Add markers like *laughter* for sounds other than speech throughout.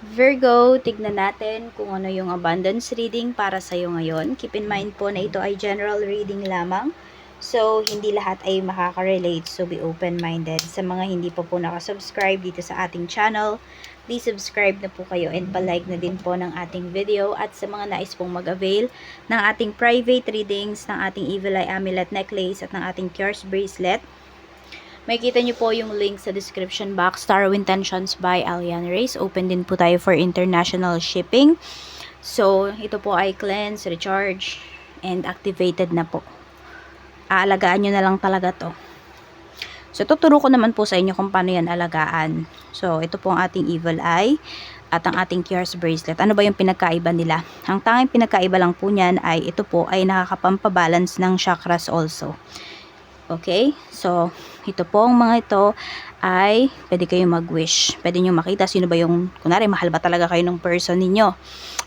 Virgo, tignan natin kung ano yung abundance reading para sa'yo ngayon. Keep in mind po na ito ay general reading lamang. So, hindi lahat ay makaka-relate. So, be open-minded. Sa mga hindi pa po nakasubscribe dito sa ating channel, please subscribe na po kayo and palike na din po ng ating video. At sa mga nais pong mag-avail ng ating private readings, ng ating Evil Eye Amulet Necklace at ng ating Cures Bracelet, Makikita niyo po yung link sa description box. Tarot Intentions by Alian Reyes. Open din po tayo for international shipping. So, ito po ay cleanse, recharge, and activated na po. Aalagaan nyo na lang talaga to. So, tuturo ko naman po sa inyo kung paano yan alagaan. So, ito po ang ating Evil Eye at ang ating Cures Bracelet. Ano ba yung pinagkaiba nila? Ang tanging pinagkaiba lang po niyan ay ito po ay nakakapampabalance ng chakras also. Okay? So, ito po ang mga ito ay pwede kayong mag-wish. Pwede nyo makita sino ba yung, kunwari, mahal ba talaga kayo ng person ninyo?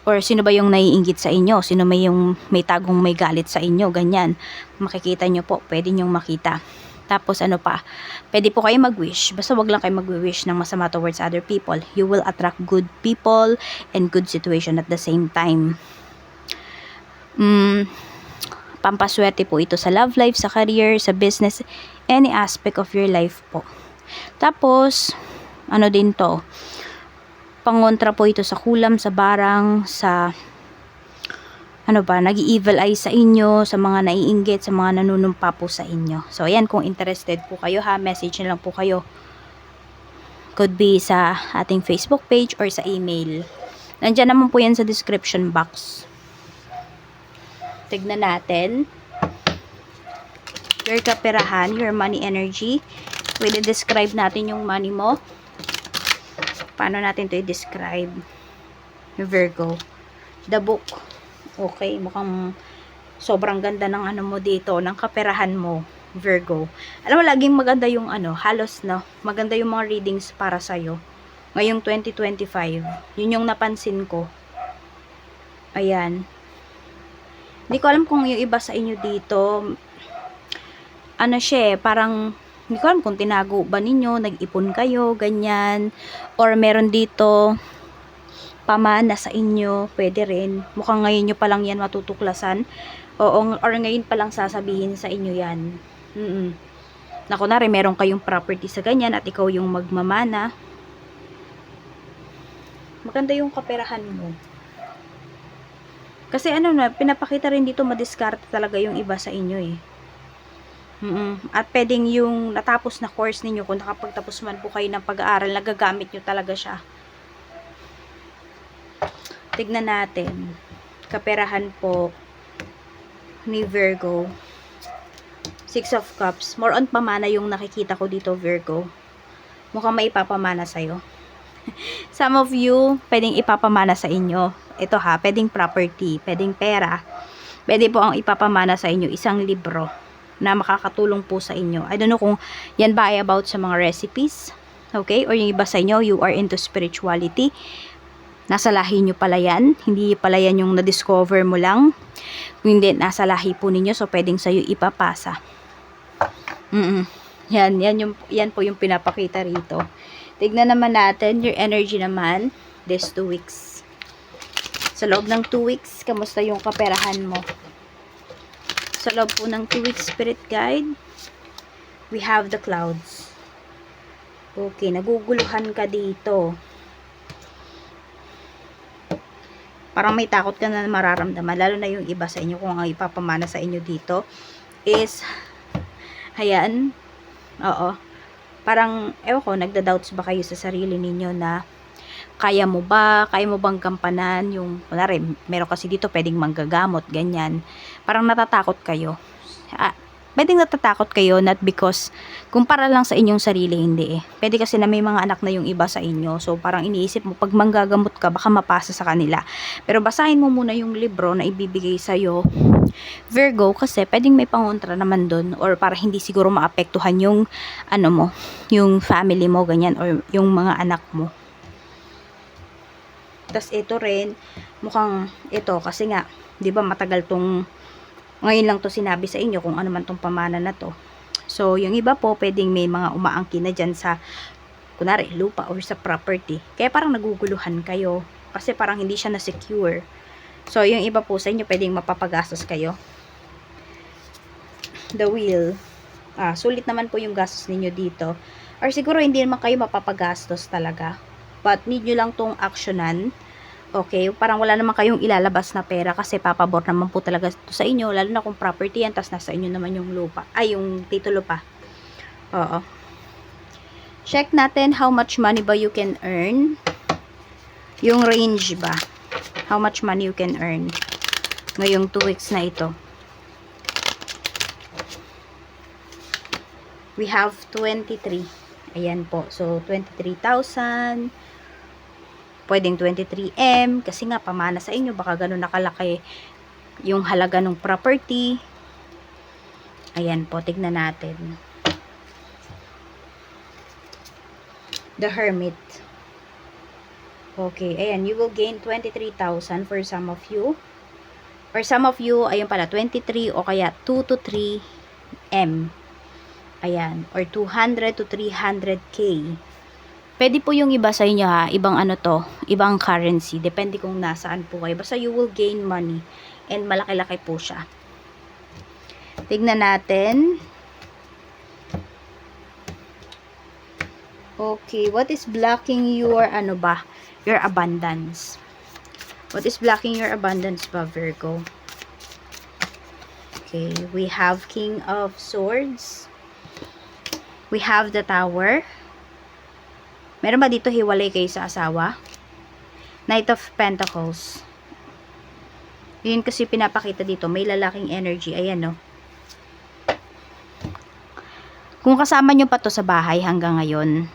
Or sino ba yung naiinggit sa inyo? Sino may yung may tagong may galit sa inyo? Ganyan. Makikita nyo po. Pwede nyong makita. Tapos ano pa, pwede po kayo mag-wish. Basta wag lang kayo mag-wish ng masama towards other people. You will attract good people and good situation at the same time. Mm, pampaswerte po ito sa love life, sa career, sa business, any aspect of your life po. Tapos, ano din to, pangontra po ito sa kulam, sa barang, sa ano ba, nag-evil eye sa inyo, sa mga naiinggit, sa mga nanunumpa po sa inyo. So, ayan, kung interested po kayo ha, message na lang po kayo. Could be sa ating Facebook page or sa email. Nandiyan naman po yan sa description box. Tignan natin. Your kaperahan, your money energy. Pwede describe natin yung money mo. Paano natin to i-describe? Virgo. The book. Okay, mukhang sobrang ganda ng ano mo dito, ng kaperahan mo, Virgo. Alam mo, laging maganda yung ano, halos no, maganda yung mga readings para sa'yo. Ngayong 2025. Yun yung napansin ko. Ayan. Hindi ko alam kung yung iba sa inyo dito, ano siya eh, parang, hindi ko alam kung tinago ba ninyo, nag-ipon kayo, ganyan, or meron dito, pamana sa inyo, pwede rin. Mukhang ngayon nyo pa lang yan matutuklasan. Oo, or ngayon pa lang sasabihin sa inyo yan. Mm -mm. Na kunwari, meron kayong property sa ganyan at ikaw yung magmamana. Maganda yung kaperahan mo. Kasi ano na, pinapakita rin dito madiskarte talaga yung iba sa inyo eh. Mm-mm. At pwedeng yung natapos na course ninyo, kung nakapagtapos man po kayo ng pag-aaral, nagagamit nyo talaga siya. Tignan natin. Kaperahan po ni Virgo. Six of Cups. More on pamana yung nakikita ko dito, Virgo. Mukhang may ipapamana sa'yo. *laughs* Some of you, pwedeng ipapamana sa inyo. Ito ha, pwedeng property, pwedeng pera. Pwede po ang ipapamana sa inyo isang libro na makakatulong po sa inyo. I don't know kung yan ba ay about sa mga recipes. Okay? Or yung iba sa inyo, you are into spirituality. Nasa lahi nyo pala yan. Hindi pala yan yung na-discover mo lang. Kung hindi, nasa lahi po ninyo. So, pwedeng sa'yo ipapasa. Mm Yan, yan, yung, yan po yung pinapakita rito. Tignan naman natin your energy naman this two weeks. Sa loob ng two weeks, kamusta yung kaperahan mo? Sa loob po ng two weeks spirit guide, we have the clouds. Okay, naguguluhan ka dito. Parang may takot ka na mararamdaman, lalo na yung iba sa inyo kung ang ipapamana sa inyo dito is ayan, oo, parang, ewan ko, nagda-doubts ba kayo sa sarili ninyo na kaya mo ba, kaya mo bang gampanan yung, kunwari, meron kasi dito pwedeng manggagamot, ganyan. Parang natatakot kayo. Ah, pwedeng natatakot kayo not because kumpara lang sa inyong sarili, hindi eh. Pwede kasi na may mga anak na yung iba sa inyo. So, parang iniisip mo, pag manggagamot ka, baka mapasa sa kanila. Pero basahin mo muna yung libro na ibibigay sa'yo, Virgo, kasi pwedeng may pangontra naman doon or para hindi siguro maapektuhan yung, ano mo, yung family mo, ganyan, or yung mga anak mo. Tapos ito rin, mukhang ito kasi nga, 'di ba matagal tong ngayon lang to sinabi sa inyo kung ano man tong pamana na to. So, yung iba po pwedeng may mga umaangkin na diyan sa kunwari, lupa or sa property. Kaya parang naguguluhan kayo. Kasi parang hindi siya na-secure. So, yung iba po sa inyo, pwedeng mapapagastos kayo. The wheel. Ah, sulit naman po yung gastos ninyo dito. Or siguro hindi naman kayo mapapagastos talaga. But need nyo lang tong actionan. Okay, parang wala naman kayong ilalabas na pera kasi papabor naman po talaga ito sa inyo, lalo na kung property yan, tas nasa inyo naman yung lupa, ay yung titulo pa. Oo. Check natin how much money ba you can earn. Yung range ba? How much money you can earn ngayong 2 weeks na ito. We have 23. Ayan po. So, 23,000. Pwedeng 23M. Kasi nga, pamana sa inyo. Baka ganun nakalaki yung halaga ng property. Ayan po. Tignan natin. The Hermit. Okay. Ayan. You will gain 23,000 for some of you. For some of you, ayun pala, 23 o kaya 2 to 3 M. Ayan. Or 200 to 300K. Pwede po yung iba sa inyo ha. Ibang ano to. Ibang currency. Depende kung nasaan po kayo. Basta you will gain money. And malaki-laki po siya. Tignan natin. Okay. What is blocking your ano ba? Your abundance. What is blocking your abundance ba, Virgo? Okay. We have King of Swords. We have the tower. Meron ba dito hiwalay kayo sa asawa? Knight of Pentacles. Yun kasi pinapakita dito. May lalaking energy. Ayan, no? Kung kasama nyo pa to sa bahay hanggang ngayon,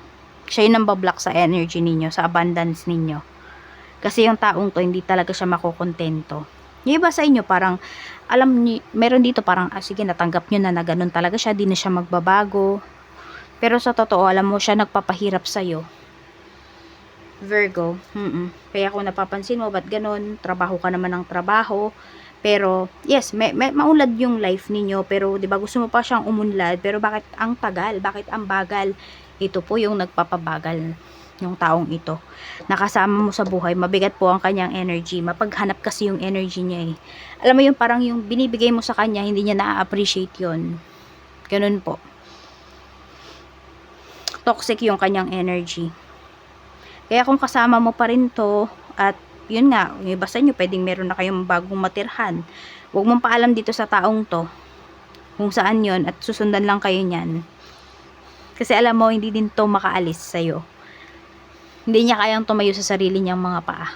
siya yung nambablock sa energy ninyo, sa abundance ninyo. Kasi yung taong to, hindi talaga siya makukontento. Yung iba sa inyo, parang, alam niyo, meron dito parang, ah, sige, natanggap nyo na na ganun talaga siya, di na siya magbabago. Pero sa totoo, alam mo siya nagpapahirap sa'yo. Virgo, mm Kaya kung napapansin mo, ba't ganun? Trabaho ka naman ng trabaho. Pero, yes, may, may, maunlad yung life ninyo. Pero, di ba, gusto mo pa siyang umunlad. Pero, bakit ang tagal? Bakit ang bagal? Ito po yung nagpapabagal yung taong ito. Nakasama mo sa buhay, mabigat po ang kanyang energy. Mapaghanap kasi yung energy niya eh. Alam mo yung parang yung binibigay mo sa kanya, hindi niya na-appreciate yon Ganun po toxic yung kanyang energy. Kaya kung kasama mo pa rin to, at yun nga, yung iba sa inyo, pwedeng meron na kayong bagong matirhan. Huwag mong paalam dito sa taong to, kung saan yon at susundan lang kayo niyan. Kasi alam mo, hindi din to makaalis sa'yo. Hindi niya kayang tumayo sa sarili niyang mga paa.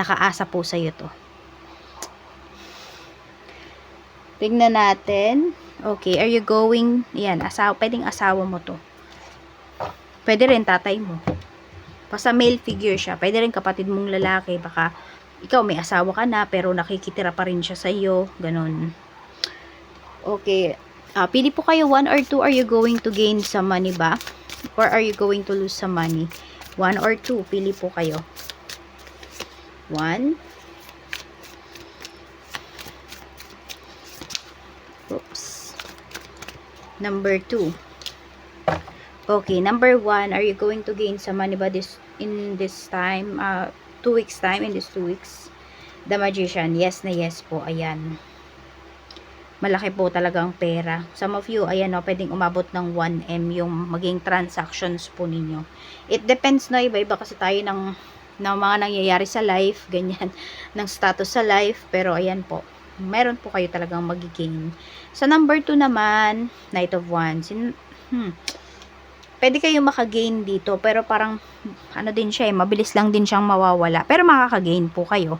Nakaasa po sa'yo to. Tingnan natin. Okay, are you going, yan, asawa, pwedeng asawa mo to. Pwede rin tatay mo. Basta male figure siya. Pwede rin kapatid mong lalaki. Baka ikaw may asawa ka na pero nakikitira pa rin siya sa iyo. Ganon. Okay. Uh, pili po kayo 1 or 2 are you going to gain some money ba? Or are you going to lose some money? 1 or 2. Pili po kayo. 1. Oops. Number 2. Okay, number one, are you going to gain some money ba this, in this time, uh, two weeks time, in this two weeks? The Magician, yes na yes po, ayan. Malaki po talagang pera. Some of you, ayan o, pwedeng umabot ng 1M yung maging transactions po ninyo. It depends na iba-iba kasi tayo ng, ng mga nangyayari sa life, *laughs* ganyan, ng status sa life, pero ayan po, meron po kayo talagang magigain. Sa number 2 naman, Knight of Wands, in, hmm, pwede kayong makagain dito, pero parang, ano din siya eh, mabilis lang din siyang mawawala. Pero makakagain po kayo.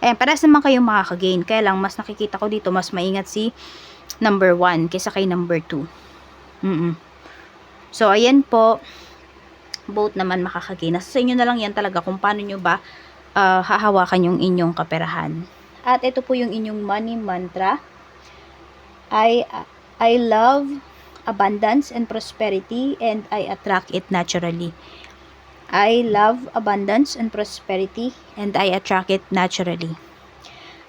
Ayan, parehas naman kayong makakagain. Kaya lang, mas nakikita ko dito, mas maingat si number 1 kaysa kay number 2. Mm -mm. So, ayan po, both naman makakagain. Nasa sa inyo na lang yan talaga kung paano nyo ba uh, hahawakan yung inyong kaperahan. At ito po yung inyong money mantra. I, I love abundance and prosperity and I attract it naturally. I love abundance and prosperity and I attract it naturally.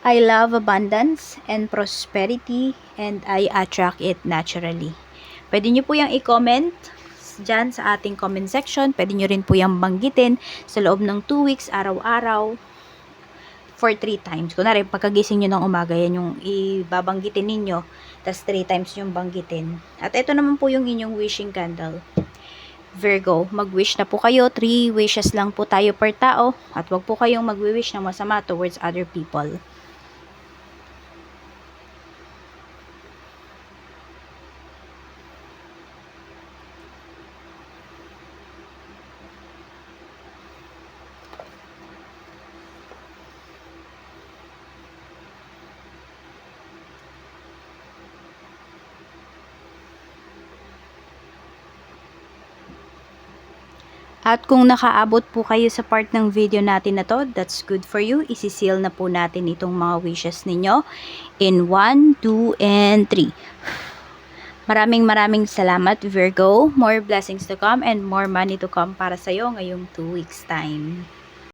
I love abundance and prosperity and I attract it naturally. Pwede nyo po yung i-comment dyan sa ating comment section. Pwede nyo rin po yung banggitin sa loob ng 2 weeks, araw-araw, for 3 times. Kunwari, pagkagising nyo ng umaga, yan yung ibabanggitin ninyo. Tapos 3 times yung banggitin. At ito naman po yung inyong wishing candle. Virgo, mag-wish na po kayo. 3 wishes lang po tayo per tao. At wag po kayong mag-wish ng masama towards other people. At kung nakaabot po kayo sa part ng video natin na to, that's good for you. Isiseal na po natin itong mga wishes ninyo in 1, 2, and 3. Maraming maraming salamat Virgo. More blessings to come and more money to come para sa'yo ngayong 2 weeks time.